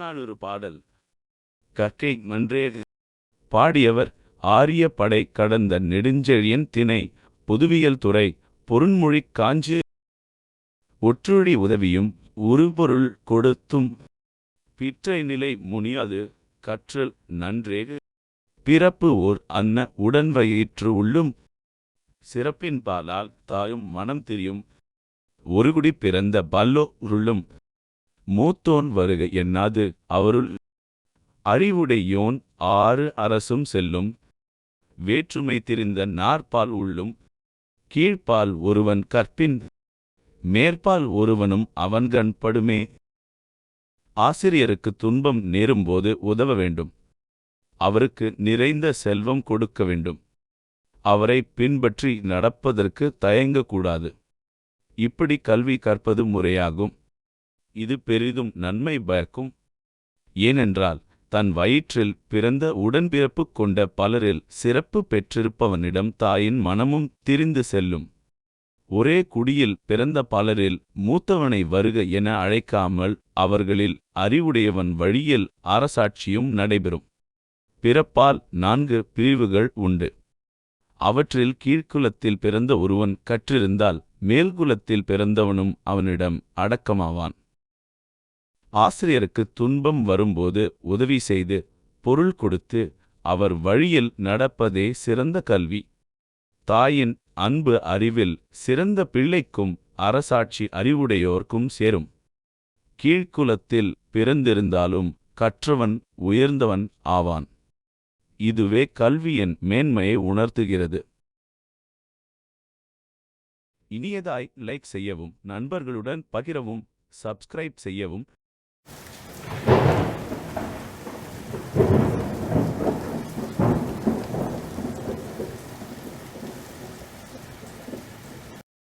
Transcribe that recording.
புறநானூறு பாடல். கற்றை நன்றே பாடியவர் ஆரிய படை கடந்த நெடுஞ்செழியன் திணை பொதுவியல் துறை பொருண்மொழிக் காஞ்சு ஒற்றொழி உதவியும் உருபொருள் கொடுத்தும் பிற்றை நிலை முனியாது கற்றல் நன்றே. பிறப்பு ஓர் அன்ன உடன்வயிற்று உள்ளும் சிறப்பின் பாலால் தாயும் மனம் திரியும். ஒருகுடி பிறந்த பல்லோ உருளும் மூத்தோன் வருக என்னாது அவருள் அறிவுடையோன் ஆறு அரசும் செல்லும். வேற்றுமை திரிந்த நாற்பால் உள்ளும் கீழ்ப்பால் ஒருவன் கற்பின் மேற்பால் ஒருவனும் அவன்கண் படுமே. ஆசிரியருக்கு துன்பம் நேரும்போது உதவ வேண்டும். அவருக்கு நிறைந்த செல்வம் கொடுக்க வேண்டும். அவரை பின்பற்றி நடப்பதற்கு தயங்கக்கூடாது. இப்படி கல்வி கற்பது முறையாகும். இது பெரிதும் நன்மை பயக்கும். ஏனென்றால் தன் வயிற்றில் பிறந்த உடன்பிறப்பு கொண்ட பலரில் சிறப்பு பெற்றிருப்பவனிடம் தாயின் மனமும் திரிந்து செல்லும். ஒரே குடியில் பிறந்த பலரில் மூத்தவனை வருக என அழைக்காமல் அவர்களில் அறிவுடையவன் வழியில் அரசாட்சியும் நடைபெறும். பிறப்பால் நான்கு பிரிவுகள் உண்டு. அவற்றில் கீழ்க்குலத்தில் பிறந்த ஒருவன் கற்றிருந்தால் மேல்குலத்தில் பிறந்தவனும் அவனிடம் அடக்கமாவான். ஆசிரியருக்கு துன்பம் வரும்போது உதவி செய்து பொருள் கொடுத்து அவர் வழியில் நடப்பதே சிறந்த கல்வி. தாயின் அன்பு அறிவில் சிறந்த பிள்ளைக்கும் அரசாட்சி அறிவுடையோர்க்கும் சேரும். கீழ்க்குலத்தில் பிறந்திருந்தாலும் கற்றவன் உயர்ந்தவன் ஆவான். இதுவே கல்வியின் மேன்மையை உணர்த்துகிறது. இனியதாய் லைக் செய்யவும் நண்பர்களுடன் பகிரவும் சப்ஸ்கிரைப் செய்யவும்